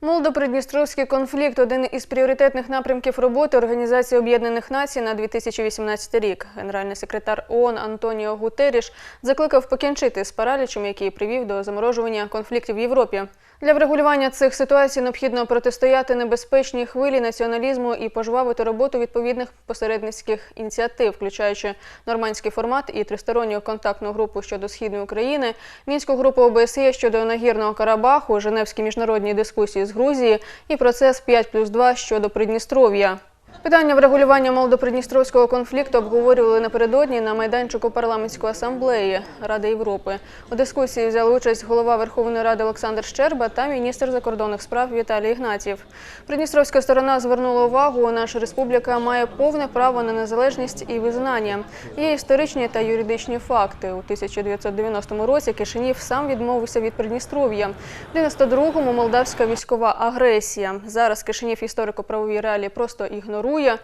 Молдо-Придністровський конфлікт один із пріоритетних напрямків роботи Організації Об'єднаних Націй на 2018 рік. Генеральний секретар ООН Антоніо Гутеріш закликав покінчити з паралічем, який привів до заморожування конфліктів в Європі. Для врегулювання цих ситуацій необхідно протистояти небезпечній хвилі націоналізму і пожвавити роботу відповідних посередницьких ініціатив, включаючи нормандський формат і тристоронню контактну групу щодо східної України, мінську групу ОБСЄ щодо нагірного Карабаху, Женевські міжнародні дискусії з Грузії і процес 5 плюс 2 щодо Придністров'я. Питання врегулювання молодопридністровського конфлікту обговорювали напередодні на майданчику парламентської асамблеї Ради Європи. У дискусії взяли участь голова Верховної Ради Олександр Щерба та міністр закордонних справ Віталій Ігнатів. Придністровська сторона звернула увагу, наша республіка має повне право на незалежність і визнання. Є історичні та юридичні факти. У 1990 році Кишинів сам відмовився від Придністров'я. В 92-му молдавська військова агресія. Зараз Кишинів історико-правові реалії просто ігнорує ігнорує.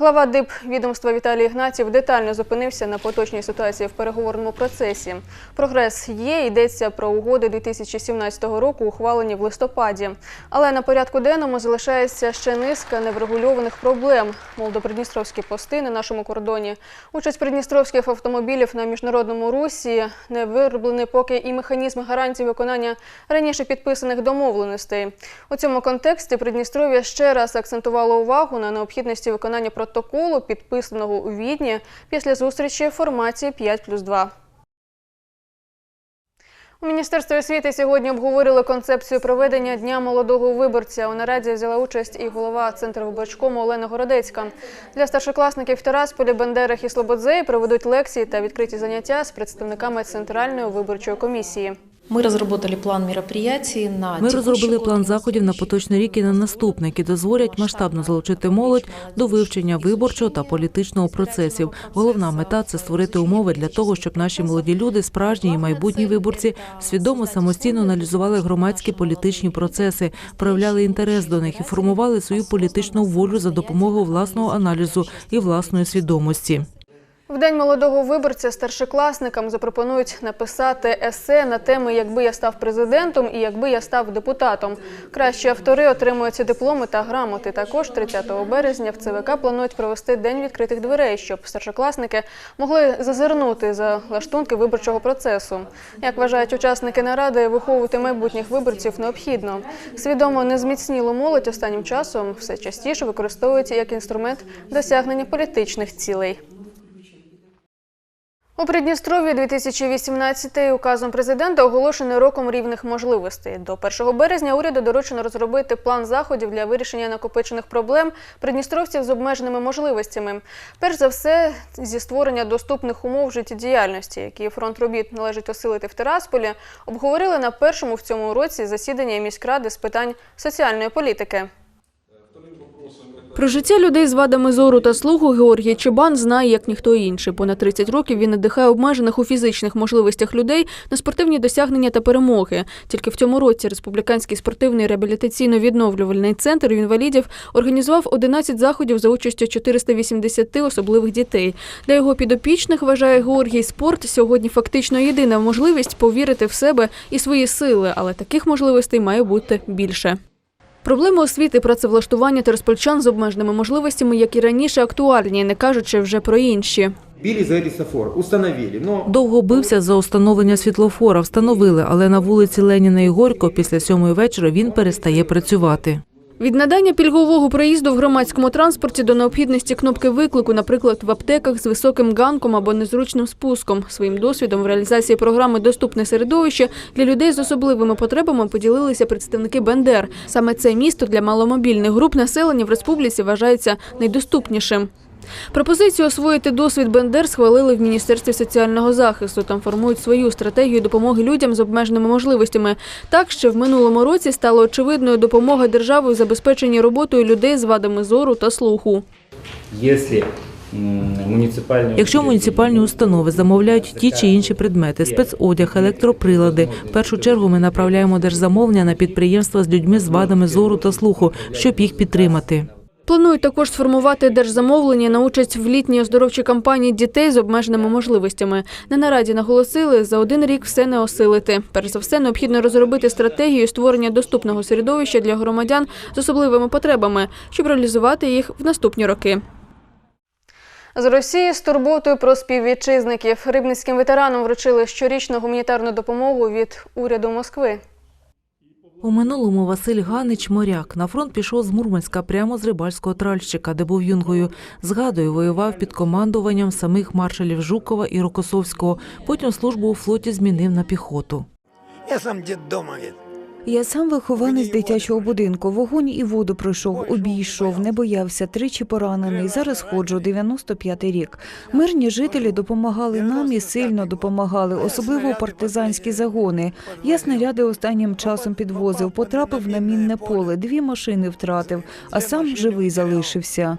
Глава ДИП відомства Віталій Ігнатів детально зупинився на поточній ситуації в переговорному процесі. Прогрес є, йдеться про угоди 2017 року, ухвалені в листопаді. Але на порядку денному залишається ще низка неврегульованих проблем. Молдопридністровські пости на нашому кордоні, участь придністровських автомобілів на міжнародному русі, не вироблений поки і механізм гарантій виконання раніше підписаних домовленостей. У цьому контексті Придністров'я ще раз акцентувало увагу на необхідності виконання протоколу, підписаного у Відні після зустрічі в форматі 5 плюс 2. У Міністерстві освіти сьогодні обговорили концепцію проведення Дня молодого виборця. У нараді взяла участь і голова Центру виборчкому Олена Городецька. Для старшокласників в Тарасполі, Бендерах і Слободзеї проведуть лекції та відкриті заняття з представниками Центральної виборчої комісії. Ми розробили план мероприятий на Ми розробили план заходів на поточний рік і на наступний, які дозволять масштабно залучити молодь до вивчення виборчого та політичного процесів. Головна мета це створити умови для того, щоб наші молоді люди, справжні і майбутні виборці, свідомо самостійно аналізували громадські політичні процеси, проявляли інтерес до них і формували свою політичну волю за допомогою власного аналізу і власної свідомості. В день молодого виборця старшокласникам запропонують написати есе на теми Якби я став президентом і якби я став депутатом. Кращі автори отримують дипломи та грамоти. Також 30 березня в ЦВК планують провести день відкритих дверей, щоб старшокласники могли зазирнути за лаштунки виборчого процесу. Як вважають учасники наради, виховувати майбутніх виборців необхідно. Свідомо незміцнілу молодь останнім часом все частіше використовують як інструмент досягнення політичних цілей. У Придністров'ї 2018 указом президента оголошено роком рівних можливостей. До 1 березня уряду доручено розробити план заходів для вирішення накопичених проблем придністровців з обмеженими можливостями. Перш за все, зі створення доступних умов життєдіяльності, які фронт робіт належить осилити в Тирасполі, обговорили на першому в цьому році засіданні міськради з питань соціальної політики. Про життя людей з вадами зору та слуху Георгій Чебан знає як ніхто інший. Понад 30 років він надихає обмежених у фізичних можливостях людей на спортивні досягнення та перемоги. Тільки в цьому році Республіканський спортивний реабілітаційно-відновлювальний центр інвалідів організував 11 заходів за участю 480 особливих дітей. Для його підопічних вважає Георгій спорт сьогодні фактично єдина можливість повірити в себе і свої сили, але таких можливостей має бути більше. Проблеми освіти, працевлаштування та розпольчан з обмеженими можливостями, як і раніше, актуальні, не кажучи вже про інші. Білі за установили. Но Довго бився за установлення світлофора, встановили, але на вулиці Леніна і Горько після сьомої вечора він перестає працювати. Від надання пільгового проїзду в громадському транспорті до необхідності кнопки виклику, наприклад, в аптеках з високим ганком або незручним спуском. Своїм досвідом в реалізації програми Доступне середовище для людей з особливими потребами поділилися представники Бендер. Саме це місто для маломобільних груп населення в республіці вважається найдоступнішим. Пропозицію освоїти досвід Бендер схвалили в Міністерстві соціального захисту. Там формують свою стратегію допомоги людям з обмеженими можливостями. Так, ще в минулому році стало очевидною допомога держави у забезпеченні роботою людей з вадами зору та слуху. Если Якщо муніципальні установи замовляють ті чи інші предмети, спецодяг, електроприлади, в першу чергу ми направляємо держзамовлення на підприємства з людьми з вадами зору та слуху, щоб їх підтримати. Планують також сформувати держзамовлення на участь в літній оздоровчій кампанії дітей з обмеженими можливостями. На нараді наголосили, за один рік все не осилити. Перш за все, необхідно розробити стратегію створення доступного середовища для громадян з особливими потребами, щоб реалізувати їх в наступні роки. З Росії з турботою про співвітчизників рибницьким ветеранам вручили щорічну гуманітарну допомогу від уряду Москви. У минулому Василь Ганич моряк на фронт пішов з Мурманська прямо з рибальського тральщика, де був юнгою. Згадую, воював під командуванням самих маршалів Жукова і Рокосовського. Потім службу у флоті змінив на піхоту. Я сам діддомовець. Я сам вихованець дитячого будинку. Вогонь і воду пройшов, обійшов, не боявся, тричі поранений. Зараз ходжу 95-й рік. Мирні жителі допомагали нам і сильно допомагали, особливо партизанські загони. Я снаряди останнім часом підвозив, потрапив на мінне поле, дві машини втратив, а сам живий залишився.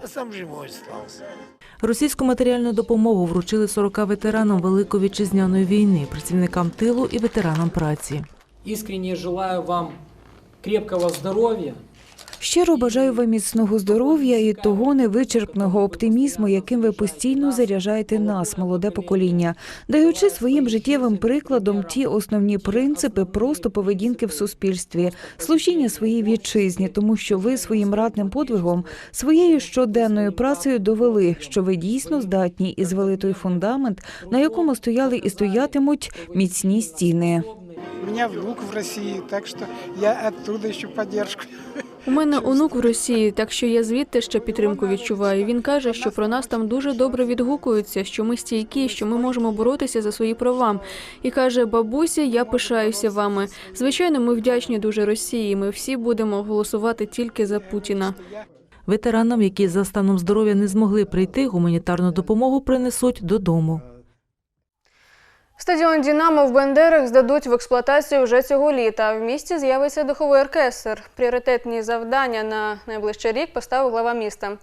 Російську матеріальну допомогу вручили 40 ветеранам Великої вітчизняної війни, працівникам тилу і ветеранам праці. Искренне желаю вам крепкого здоровья, Щиро бажаю вам міцного здоров'я і того невичерпного оптимізму, яким ви постійно заряджаєте нас, молоде покоління, даючи своїм життєвим прикладом ті основні принципи просто поведінки в суспільстві, служіння своїй вітчизні, тому що ви своїм ратним подвигом, своєю щоденною працею довели, що ви дійсно здатні і звели той фундамент, на якому стояли і стоятимуть міцні стіни. У меня внук в России, так что я оттуда ищу поддержку. У мене онук в Росії, так що я звідти ще підтримку відчуваю. Він каже, що про нас там дуже добре відгукуються, що ми стійкі, що ми можемо боротися за свої права. І каже: бабуся, я пишаюся вами. Звичайно, ми вдячні дуже Росії. Ми всі будемо голосувати тільки за Путіна. Ветеранам, які за станом здоров'я не змогли прийти, гуманітарну допомогу принесуть додому. Стадіон Дінамо в Бендерах здадуть в експлуатацію вже цього літа. В місті з'явиться духовий оркестр. Пріоритетні завдання на найближчий рік поставив глава міста.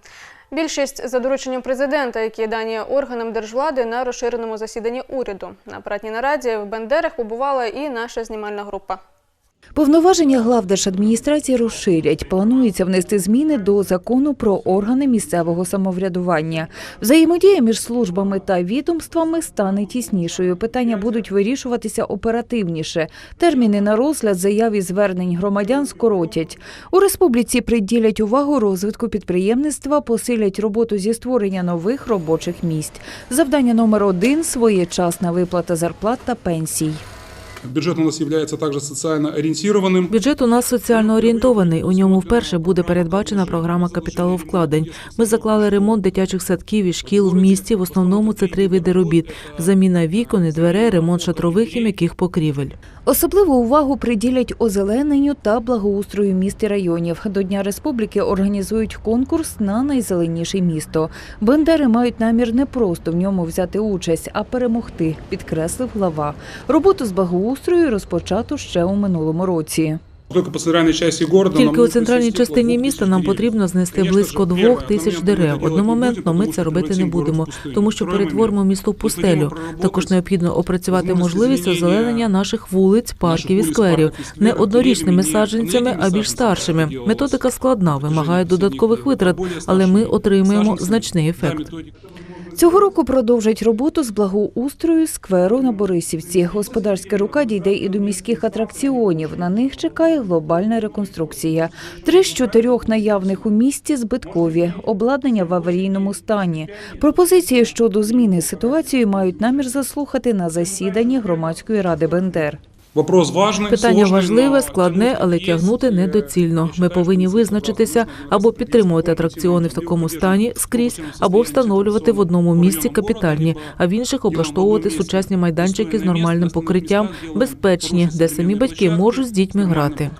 Більшість за дорученням президента, які дані органам держвлади на розширеному засіданні уряду. На апаратній нараді в Бендерах побувала і наша знімальна група. Повноваження глав держадміністрації розширять. Планується внести зміни до закону про органи місцевого самоврядування. Взаємодія між службами та відомствами стане тіснішою. Питання будуть вирішуватися оперативніше. Терміни на розгляд заяв і звернень громадян скоротять. У республіці приділять увагу розвитку підприємництва, посилять роботу зі створення нових робочих місць. Завдання номер один своєчасна виплата зарплат та пенсій. Бюджет у нас является также социально ориентированным. Бюджет у нас соціально орієнтований. У ньому вперше буде передбачена програма капіталовкладень. Ми заклали ремонт дитячих садків і шкіл в місті. В основному це три види робіт: заміна вікон і дверей, ремонт шатрових і м'яких покрівель. Особливу увагу приділять озелененню та благоустрою міст і районів. До Дня Республіки організують конкурс на найзеленіше місто. Бендери мають намір не просто в ньому взяти участь, а перемогти, підкреслив глава. Роботу з благоустрою розпочато ще у минулому році. Тільки у центральній частині міста нам потрібно знести близько двох тисяч дерев. Одномоментно ми це робити не будемо, тому що перетворимо місто в пустелю. Також необхідно опрацювати можливість озеленення наших вулиць, парків і скверів не однорічними саджанцями, а більш старшими. Методика складна, вимагає додаткових витрат, але ми отримуємо значний ефект. Цього року продовжать роботу з благоустрою скверу на Борисівці. Господарська рука дійде і до міських атракціонів. На них чекає глобальна реконструкція. Три з чотирьох наявних у місті збиткові, обладнання в аварійному стані. Пропозиції щодо зміни ситуації мають намір заслухати на засіданні громадської ради Бендер. Вопрос важный, Питання сложный, важливе, но складне, тянуть але есть, тягнути э, недоцільно. Ми считаю, повинні что визначитися або підтримувати атракціони в такому стані скрізь, або встановлювати в одному місці капітальні, а в інших облаштовувати сучасні майданчики з нормальним покриттям, безпечні, де самі батьки можуть з дітьми грати.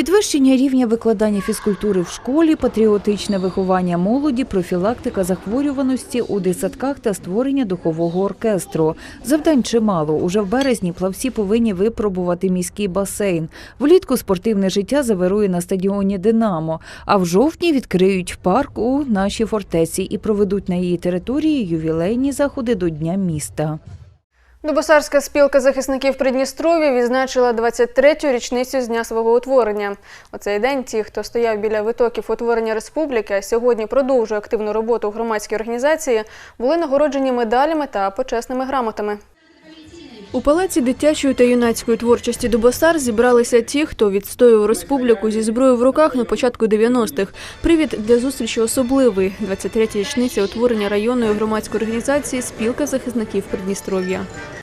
Підвищення рівня викладання фізкультури в школі, патріотичне виховання молоді, профілактика захворюваності у дитсадках та створення духового оркестру. Завдань чимало. Уже в березні плавці повинні випробувати міський басейн. Влітку спортивне життя завирує на стадіоні Динамо. А в жовтні відкриють парк у нашій фортеці і проведуть на її території ювілейні заходи до Дня міста. Дубосарська спілка захисників Придністров'я відзначила 23-ю річницю з дня свого утворення. У цей день ті, хто стояв біля витоків утворення республіки, а сьогодні продовжує активну роботу у громадській організації, були нагороджені медалями та почесними грамотами. У палаці дитячої та юнацької творчості Дубосар зібралися ті, хто відстоював республіку зі зброєю в руках на початку 90-х. Привід для зустрічі особливий – 23-я річниця утворення районної громадської організації «Спілка захисників Придністров'я».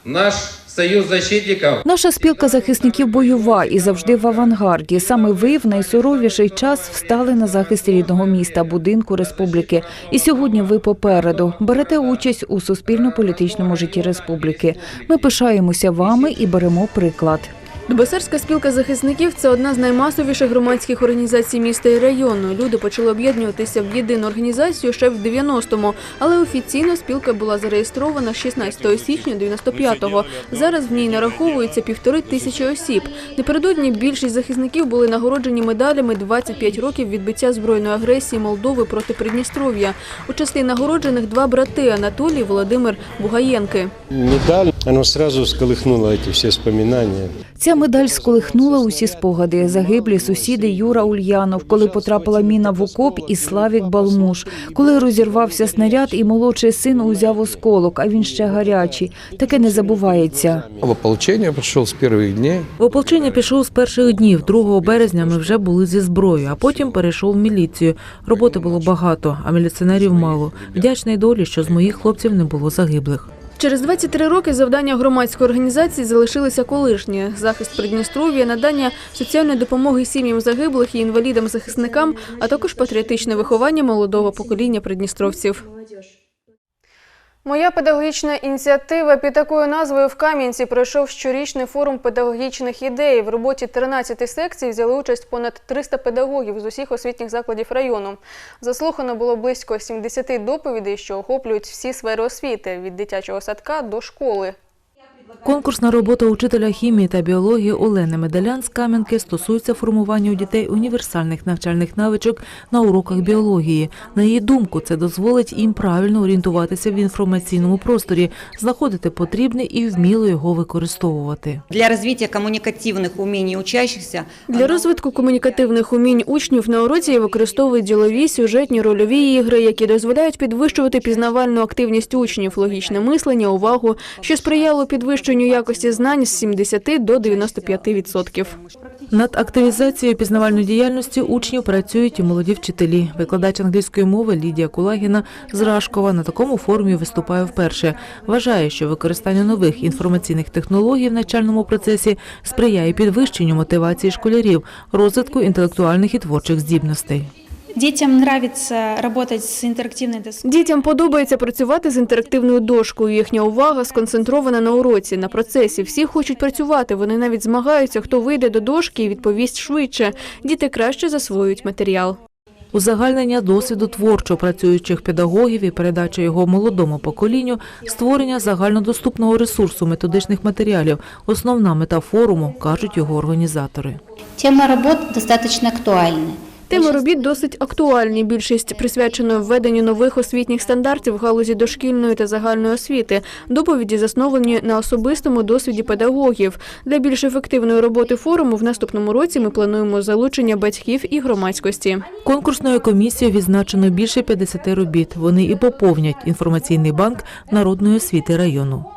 Наш союз защитників. Наша спілка захисників бойова і завжди в авангарді. Саме ви в найсуровіший час встали на захист рідного міста, будинку республіки. І сьогодні ви попереду берете участь у суспільно-політичному житті республіки. Ми пишаємося вами і беремо приклад. Дубосарська спілка захисників – це одна з наймасовіших громадських організацій міста і району. Люди почали об'єднуватися в єдину організацію ще в 90-му, але офіційно спілка була зареєстрована 16 січня 95-го. Зараз в ній нараховується півтори тисячі осіб. Напередодні більшість захисників були нагороджені медалями 25 років відбиття збройної агресії Молдови проти Придністров'я. У числі нагороджених два брати – Анатолій і Володимир Бугаєнки. медаль, оно сразу сколыхнуло эти все воспоминания. Ця медаль сколихнула усі спогади. Загиблі сусіди Юра Ульянов, коли потрапила міна в окоп, і Славік Балмуш, коли розірвався снаряд, і молодший син узяв осколок, а він ще гарячий. Таке не забувається. В ополчение пришел с первых дней. В ополчення пішов з перших днів. 2 березня ми вже були зі зброєю, а потім перейшов в міліцію. Роботи було багато, а міліціонерів мало. Вдячний долі, що з моїх хлопців не було загиблих. Через 23 роки завдання громадської організації залишилися колишні – захист Придністров'я, надання соціальної допомоги сім'ям загиблих і інвалідам-захисникам, а також патріотичне виховання молодого покоління придністровців. Моя педагогічна ініціатива під такою назвою в Кам'янці пройшов щорічний форум педагогічних ідей. В роботі 13 секцій взяли участь понад 300 педагогів з усіх освітніх закладів району. Заслухано було близько 70 доповідей, що охоплюють всі сфери освіти – від дитячого садка до школи. Конкурсна робота учителя хімії та біології Олени Медалян з Кам'янки стосується формування у дітей універсальних навчальних навичок на уроках біології. На її думку, це дозволить їм правильно орієнтуватися в інформаційному просторі, знаходити потрібне і вміло його використовувати. Для развития коммуникативных умений учащихся Для розвитку комунікативних умінь учнів на уроці використовують ділові, сюжетні, рольові ігри, які дозволяють підвищувати пізнавальну активність учнів, логічне мислення, увагу, що сприяло підвищенню якості знань з 70 до 95%. Над активізацією пізнавальної діяльності учнів працюють і молоді вчителі. Викладач англійської мови Лідія Кулагіна з Рашкова на такому форумі виступає вперше. Вважає, що використання нових інформаційних технологій в навчальному процесі сприяє підвищенню мотивації школярів, розвитку інтелектуальних і творчих здібностей. Детям нравится работать с интерактивной доской. Дітям подобається працювати з інтерактивною дошкою. Їхня увага сконцентрована на уроці, на процесі. Всі хочуть працювати. Вони навіть змагаються, хто вийде до дошки і відповість швидше. Діти краще засвоюють матеріал. Узагальнення досвіду творчо працюючих педагогів і передача його молодому поколінню, створення загальнодоступного ресурсу методичних матеріалів – основна мета форуму, кажуть його організатори. Тема работ достаточно актуальна. Теми робіт досить актуальні. Більшість присвячено введенню нових освітніх стандартів в галузі дошкільної та загальної освіти. Доповіді засновані на особистому досвіді педагогів. Для більш ефективної роботи форуму в наступному році ми плануємо залучення батьків і громадськості. Конкурсною комісією відзначено більше 50 робіт. Вони і поповнять інформаційний банк народної освіти району.